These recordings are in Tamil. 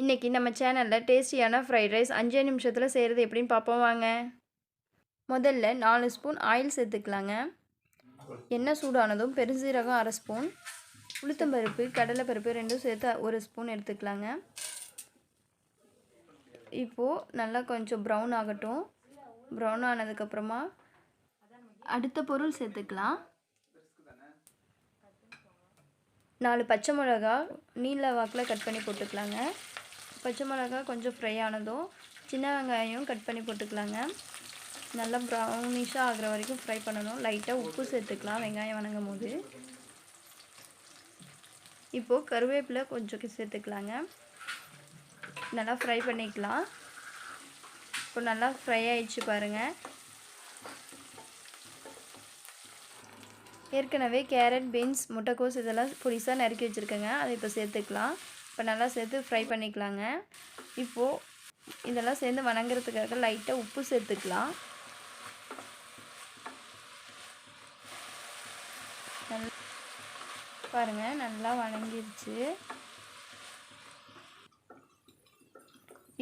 இன்றைக்கி நம்ம சேனலில் டேஸ்டியான ஃப்ரைட் ரைஸ் அஞ்சே நிமிஷத்தில் செய்கிறது எப்படின்னு பார்ப்போம் வாங்க. முதல்ல நாலு ஸ்பூன் ஆயில் சேர்த்துக்கலாங்க. எண்ணெய் சூடானதும் பெருஞ்சீரகம் அரை ஸ்பூன் உளுத்தம்பருப்பு கடலைப்பருப்பு ரெண்டும் சேர்த்து ஒரு ஸ்பூன் எடுத்துக்கலாங்க. இப்போது நல்லா கொஞ்சம் ப்ரௌன் ஆகட்டும். ப்ரௌன் ஆனதுக்கப்புறமா அடுத்த பொருள் சேர்த்துக்கலாம். நாலு பச்சை மிளகா நீல வாக்கில் கட் பண்ணி போட்டுக்கலாங்க. பச்சை மிளகா கொஞ்சம் ஃப்ரை ஆனதும் சின்ன வெங்காயம் கட் பண்ணி போட்டுக்கலாங்க. நல்லா ப்ரௌனிஷாக ஆகிற வரைக்கும் ஃப்ரை பண்ணணும். லைட்டாக உப்பு சேர்த்துக்கலாம் வெங்காயம் வணங்கும் போது. இப்போது கருவேப்பிலை கொஞ்சம் சேர்த்துக்கலாங்க. நல்லா ஃப்ரை பண்ணிக்கலாம். இப்போ நல்லா ஃப்ரை ஆயிடுச்சு பாருங்கள் ஏற்கனவே கேரட் பீன்ஸ் முட்டைக்கோஸ் இதெல்லாம் புதுசாக நறுக்கி வச்சுருக்கேங்க. அதை இப்போ சேர்த்துக்கலாம். இப்போ நல்லா சேர்த்து ஃப்ரை பண்ணிக்கலாங்க. இப்போது இதெல்லாம் சேர்ந்து வணங்குறதுக்காக லைட்டாக உப்பு சேர்த்துக்கலாம். பாருங்கள் நல்லா வணங்கிருச்சு.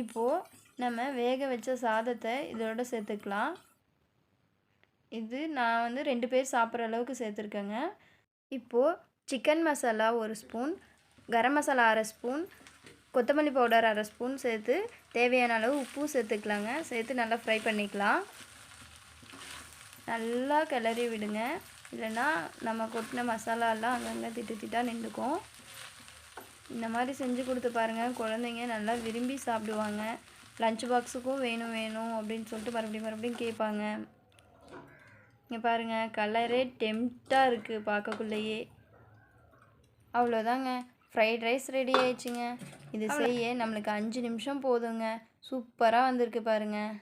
இப்போது நம்ம வேக வச்ச சாதத்தை இதோட சேர்த்துக்கலாம். இது நான் வந்து ரெண்டு பேர் சாப்பிட்ற அளவுக்கு சேர்த்துருக்கேங்க. இப்போது சிக்கன் மசாலா ஒரு ஸ்பூன் கரம் மசாலா அரை ஸ்பூன் கொத்தமல்லி பவுடர் அரை ஸ்பூன் சேர்த்து தேவையான அளவு உப்பு சேர்த்துக்கலாங்க. சேர்த்து நல்லா ஃப்ரை பண்ணிக்கலாம். நல்லா கிளறி விடுங்க. இல்லைன்னா நம்ம கொட்டின மசாலாலாம் அங்கங்கே திட்டு திட்டாக நின்றுக்கும். இந்த மாதிரி செஞ்சு கொடுத்து பாருங்கள் குழந்தைங்க நல்லா விரும்பி சாப்பிடுவாங்க. லஞ்ச் பாக்ஸுக்கும் வேணும் வேணும் அப்படின்னு சொல்லிட்டு மறுபடியும் மறுபடியும் கேட்பாங்க. இங்கே பாருங்கள் கலரே டெம்ட்டாக இருக்குது பார்க்கக்குள்ளேயே. அவ்வளோதாங்க ஃப்ரைட் ரைஸ் ரெடி ஆயிடுச்சுங்க. இது செய்ய நம்மளுக்கு அஞ்சு நிமிஷம் போதுங்க. சூப்பராக வந்திருக்கு பாருங்கள்